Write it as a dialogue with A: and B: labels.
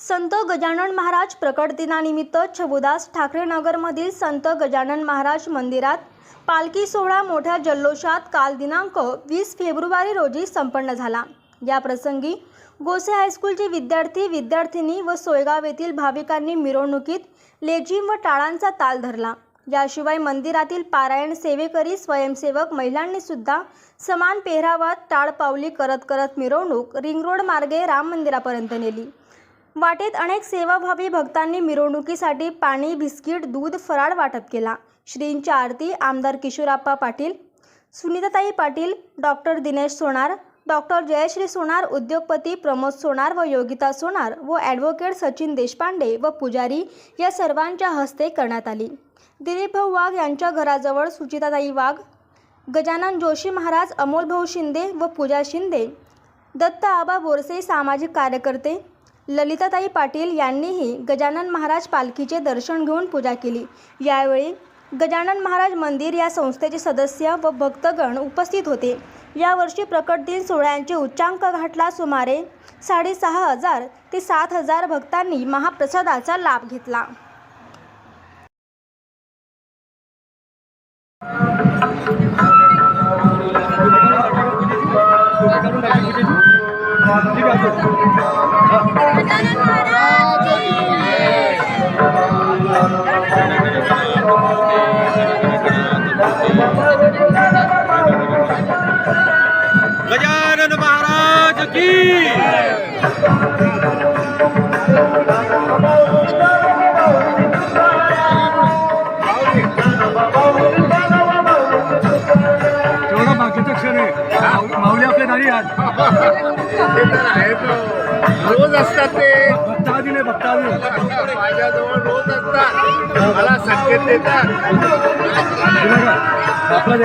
A: संत गजानन महाराज प्रकट दिनानिमित्त छबुदास ठाकरे नगरमधील संत गजानन महाराज मंदिरात पालखी सोहळा मोठ्या जल्लोषात काल दिनांक वीस फेब्रुवारी रोजी संपन्न झाला. या प्रसंगी गोसे हायस्कूलचे विद्यार्थी विद्यार्थिनी व सोयगाव येथील भाविकांनी मिरवणुकीत लेझिम व टाळांचा ताल धरला. याशिवाय मंदिरातील पारायण सेवेकरी स्वयंसेवक महिलांनी सुद्धा समान पेहरावात टाळपावली करत करत मिरवणूक रिंग रोड मार्गे राम मंदिरापर्यंत नेली. वाटेत अनेक सेवाभावी भक्तांनी मिरवणुकीसाठी पाणी बिस्किट दूध फराळ वाटप केला. श्रींची आरती आमदार किशोराप्पा पाटील सुनीताताई पाटील डॉक्टर दिनेश सोनार डॉक्टर जयश्री सोनार उद्योगपती प्रमोद सोनार व योगिता सोनार व ॲडव्होकेट सचिन देशपांडे व पुजारी या सर्वांच्या हस्ते करण्यात आली. दिलीपभाऊ वाघ यांच्या घराजवळ सुचिताताई वाघ गजानन जोशी महाराज अमोलभाऊ शिंदे व पूजा शिंदे दत्त आबा बोरसे सामाजिक कार्यकर्ते ललिताताई पाटील यांनीही गजानन महाराज पालखीचे दर्शन घेऊन पूजा केली. यावेळी गजानन महाराज मंदिर या संस्थेचे सदस्य व भक्तगण उपस्थित होते. यावर्षी प्रकट दिन सोहळ्यांचे उच्चांक घाटला सुमारे साडेसहा हजार ते सात हजार भक्तांनी महाप्रसादाचा लाभ घेतला.
B: गजानन महाराज की
C: तेवढा बाकीचं क्षण दारी आज.
D: रोज असतात ते.
C: भक्तादी नाही भक्तादी
D: माझ्याजवळ रोज असतात. मला संकेत देतात.
C: आपला